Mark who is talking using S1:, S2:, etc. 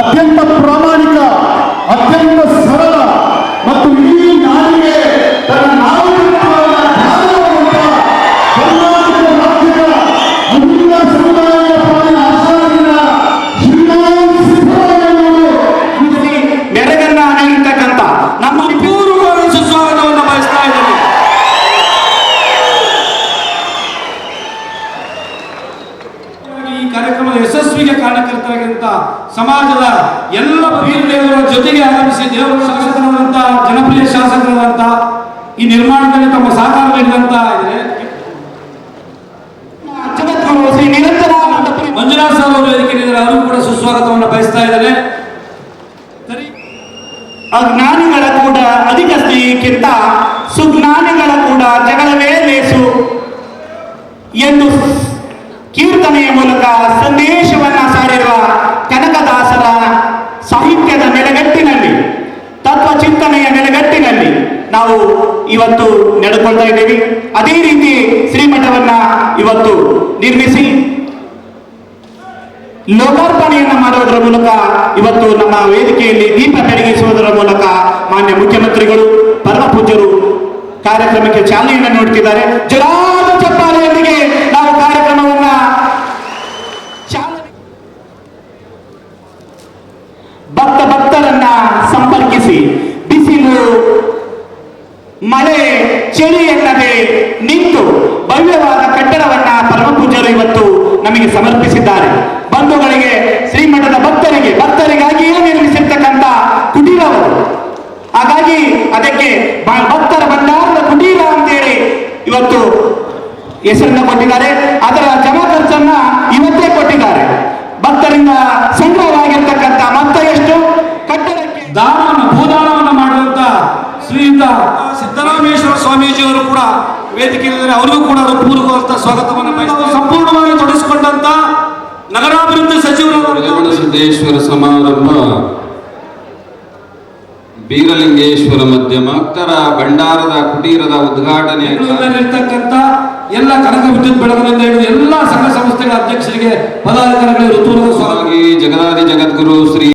S1: ಅತ್ಯಂತ ಪ್ರಾಮಾಣಿಕ ಕಾರ್ಯಕ್ರಮದ ಯಶಸ್ವಿಗೆ ಕಾರಣಕರ್ತರಾಗಿರುವಂತ ಸಮಾಜದ ಎಲ್ಲ ವೀರದೇವರ ಜೊತೆಗೆ ಆಗಮಿಸಿ ದೇವರ ಶಾಸಕರಾದಂಥ ಜನಪ್ರಿಯ ಶಾಸಕರಾದಂಥ ಈ ನಿರ್ಮಾಣದಲ್ಲಿ ತಮ್ಮ ಸಹಕಾರ ನೀಡಿದಂತ ಇದೆ ಮಂಜುನಾಥ್ ಸರ್ ಅವರು ವೇದಿಕೆ ನೀಡಿದರೆ ಅವರು ಕೂಡ ಸುಸ್ವಾಗತವನ್ನು ಬಯಸ್ತಾ ಇದ್ದಾರೆ.
S2: ಅಜ್ಞಾನಿಗಳ ಕೂಡ ಅಧಿಕ ಸ್ನೇಹಕ್ಕಿಂತ ಕೀರ್ತನೆಯ ಮೂಲಕ ಸಂದೇಶವನ್ನ ಸಾರಿರುವ ಕನಕದಾಸರ ಸಾಹಿತ್ಯದ ನೆಲೆಗಟ್ಟಿನಲ್ಲಿ ತತ್ವ ಚಿಂತನೆಯ ನೆಲೆಗಟ್ಟಿನಲ್ಲಿ ನಾವು ಇವತ್ತು ನಡೆದುಕೊಳ್ತಾ ಇದ್ದೇವೆ. ಅದೇ ರೀತಿ ಶ್ರೀಮಠವನ್ನ ಇವತ್ತು ನಿರ್ಮಿಸಿ ಲೋಕಾರ್ಪಣೆಯನ್ನು ಮಾಡೋದರ ಮೂಲಕ ಇವತ್ತು ನಮ್ಮ ವೇದಿಕೆಯಲ್ಲಿ ದೀಪ ಬೆಳಗಿಸುವುದರ ಮೂಲಕ ಮಾನ್ಯ ಮುಖ್ಯಮಂತ್ರಿಗಳು ಪರಮ ಪೂಜ್ಯರು ಕಾರ್ಯಕ್ರಮಕ್ಕೆ ಚಾಲನೆಯನ್ನು ನೀಡುತ್ತಿದ್ದಾರೆ ಜಲಾದ ಭಕ್ತ ಭಕ್ತರನ್ನ ಸಂಪರ್ಕಿಸಿ. ಬಿಸಿಲು, ಮಳೆ, ಚಳಿ ಎನ್ನದೆ ನಿಂತು ಭವ್ಯವಾದ ಕಟ್ಟಡವನ್ನ ಪರಮ ಪೂಜ್ಯರು ಇವತ್ತು ನಮಗೆ ಸಮರ್ಪಿಸಿದ್ದಾರೆ. ಬಂಧುಗಳಿಗೆ, ಶ್ರೀಮಠದ ಭಕ್ತರಿಗೆ ಭಕ್ತರಿಗಾಗಿಯೇ ನಿರ್ಮಿಸಿರ್ತಕ್ಕಂಥ ಕುಟೀರವರು ಹಾಗಾಗಿ ಅದಕ್ಕೆ ಭಕ್ತರ ಭಂಡಾರದ ಕುಟೀರ ಅಂತೇಳಿ ಇವತ್ತು ಹೆಸರನ್ನ ಕೊಟ್ಟಿದ್ದಾರೆ. ಅದರ
S1: ದಾನವನ್ನು ಭೂದಾನವನ್ನು ಮಾಡುವಂತ ಶ್ರೀಯುತ ಸಿದ್ದರಾಮೇಶ್ವರ ಸ್ವಾಮೀಜಿಯವರು ಕೂಡ ವೇದಿಕೆಯಲ್ಲಿ ಅವರಿಗೂ ಕೂಡ ಪೂರ್ವಕವಾದ ಸ್ವಾಗತವನ್ನು ಸಂಪೂರ್ಣವಾಗಿ ತೊಡಗಿಸಿಕೊಂಡಂತ ನಗರಾಭಿವೃದ್ಧಿ ಸಚಿವರು
S3: ಸಿದ್ದೇಶ್ವರ ಸಮಾರಂಭ ಬೀರಲಿಂಗೇಶ್ವರ ಮಧ್ಯಮ ಭಕ್ತರ ಭಂಡಾರದ ಕುಟೀರದ ಉದ್ಘಾಟನೆ
S1: ಇರ್ತಕ್ಕಂಥ ಎಲ್ಲ ಕನಕ ವಿದ್ಯುತ್ ಬೆಳಗಿನಿಂದ ಹಿಡಿದು ಎಲ್ಲ ಸಂಘ ಸಂಸ್ಥೆಗಳ ಅಧ್ಯಕ್ಷರಿಗೆ ಪದಾಧಿಕಾರಿಗಳಿಗೆ ಋತುಪೂರ್ವಕ ಸ್ವಾಮಿ
S3: ಜಗದಾದಿ ಜಗದ್ಗುರು ಶ್ರೀ